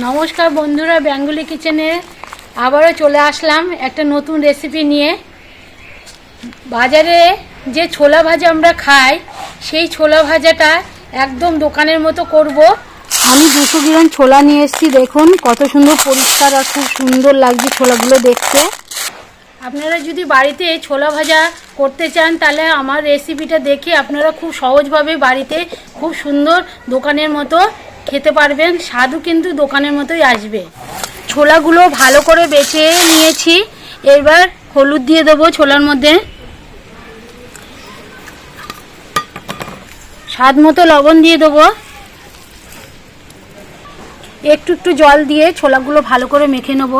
নমস্কার বন্ধুরা, বেঙ্গলি কিচেনে আবারও চলে আসলাম একটা নতুন রেসিপি নিয়ে। বাজারে যে ছোলা ভাজা আমরা খাই, সেই ছোলা ভাজাটা একদম দোকানের মতো করব। আমি দুশো গ্রাম ছোলা নিয়ে এসেছি, দেখুন কত সুন্দর পরিষ্কার আর খুব সুন্দর লাগছে ছোলাগুলো দেখতে। আপনারা যদি বাড়িতে ছোলা ভাজা করতে চান, তাহলে আমার রেসিপিটা দেখে আপনারা খুব সহজভাবে বাড়িতে খুব সুন্দর দোকানের মতো খেতে পারবেন। স্বাদও কিন্তু দোকানের মতোই আসবে। ছোলাগুলো ভালো করে বেছে নিয়েছি। এবার হলুদ দিয়ে দেবো ছোলার মধ্যে। স্বাদ মতো লবণ দিয়ে দেবো। একটু একটু জল দিয়ে ছোলাগুলো ভালো করে মেখে নেব।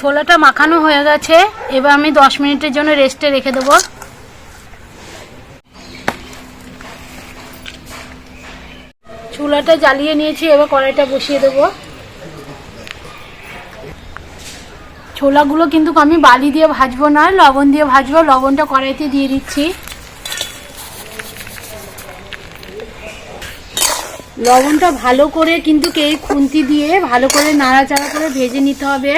ছোলাটা মাখানো হয়ে গেছে। এবার আমি দশ মিনিটের জন্য রেস্টে রেখে দেবো। চুলাটা জ্বালিয়ে নিয়েছি, এবার কড়াইটা বসিয়ে দেবো। ছোলাগুলো কিন্তু আমি বালি দিয়ে ভাজবো না লবণ দিয়ে ভাজবো। লবণটা কড়াইতে দিয়ে দিচ্ছি। লবণটা ভালো করে কিন্তু এই খুন্তি দিয়ে ভালো করে নাড়াচাড়া করে ভেজে নিতে হবে।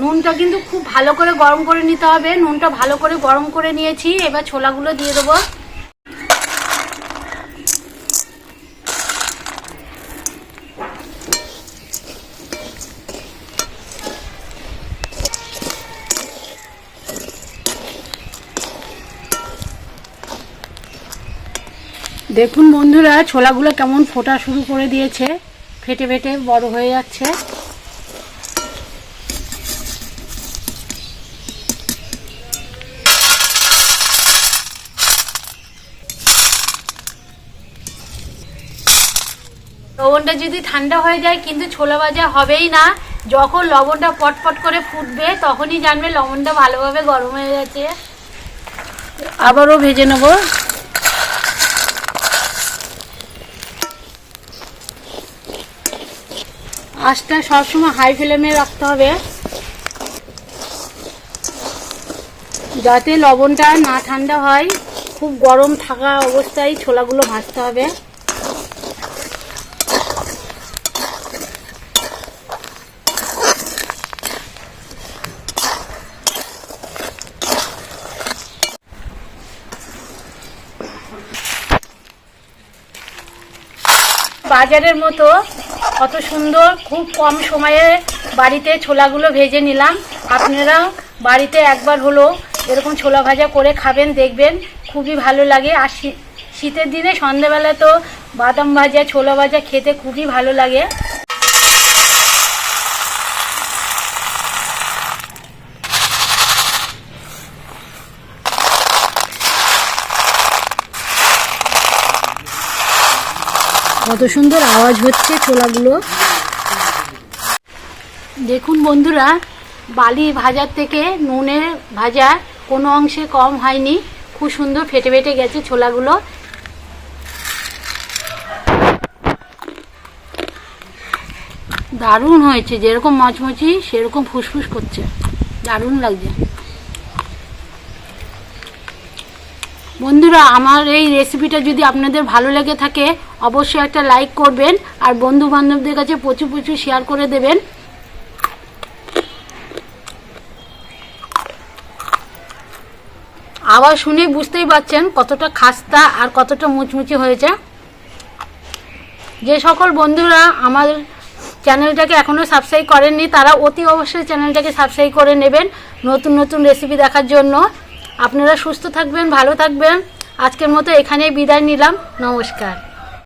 নুনটা কিন্তু খুব ভালো করে গরম করে নিতে হবে। নুনটা ভালো করে গরম করে নিয়েছি। এবার ছোলাগুলো দিয়ে দেবো। দেখুন বন্ধুরা, ছোলাগুলো কেমন ফোটা শুরু করে দিয়েছে। ফেটে ফেটে বড় হয়ে যাচ্ছে। লবণটা যদি ঠান্ডা হয়ে যায়, কিন্তু ছোলা ভাজা হবেই না। যখন লবণটা পটপট করে ফুটবে, তখনই জানবে লবণটা ভালোভাবে গরম হয়ে গেছে। আবারও ভেজে নেব। আঁচটা সবসময় হাই ফ্লেমে রাখতে হবে। যাতে লবণটা না ঠান্ডা হয়, খুব গরম থাকা অবস্থায় ছোলাগুলো ভাজতে হবে। বাজারের মতো কত সুন্দর, খুব কম সময়ে বাড়িতে ছোলাগুলো ভেজে নিলাম। আপনারা বাড়িতে একবার হলো এরকম ছোলা ভাজা করে খাবেন, দেখবেন খুবই ভালো লাগে। আর শীতের দিনে সন্ধ্যেবেলা তো বাদাম ভাজা, ছোলা ভাজা খেতে খুবই ভালো লাগে। কত সুন্দর আওয়াজ হচ্ছে ছোলাগুলো। দেখুন বন্ধুরা, বালি ভাজার থেকে নুনের ভাজা কোনো অংশে কম হয়নি। খুব সুন্দর ফেটে ফেটে গেছে ছোলাগুলো। দারুণ হয়েছে, যেরকম মচমচি, সেরকম ফুসফুস করছে। দারুণ লাগছে। বন্ধুরা, আমার এই রেসিপিটা যদি আপনাদের ভালো লেগে থাকে, অবশ্যই একটা লাইক করবেন আর বন্ধু বান্ধবদের কাছে প্রচুর প্রচুর শেয়ার করে দেবেন। আবার শুনে বুঝতেই পারছেন কতটা খাস্তা আর কতটা মুচমুচি হয়েছে। যে সকল বন্ধুরা আমার চ্যানেলটাকে এখনও সাবস্ক্রাইব করেননি, তারা অতি অবশ্যই চ্যানেলটাকে সাবস্ক্রাইব করে নেবেন নতুন নতুন রেসিপি দেখার জন্য। আপনারা সুস্থ থাকবেন ভালো থাকবেন। আজকের মতো এখানেই বিদায় নিলাম। নমস্কার।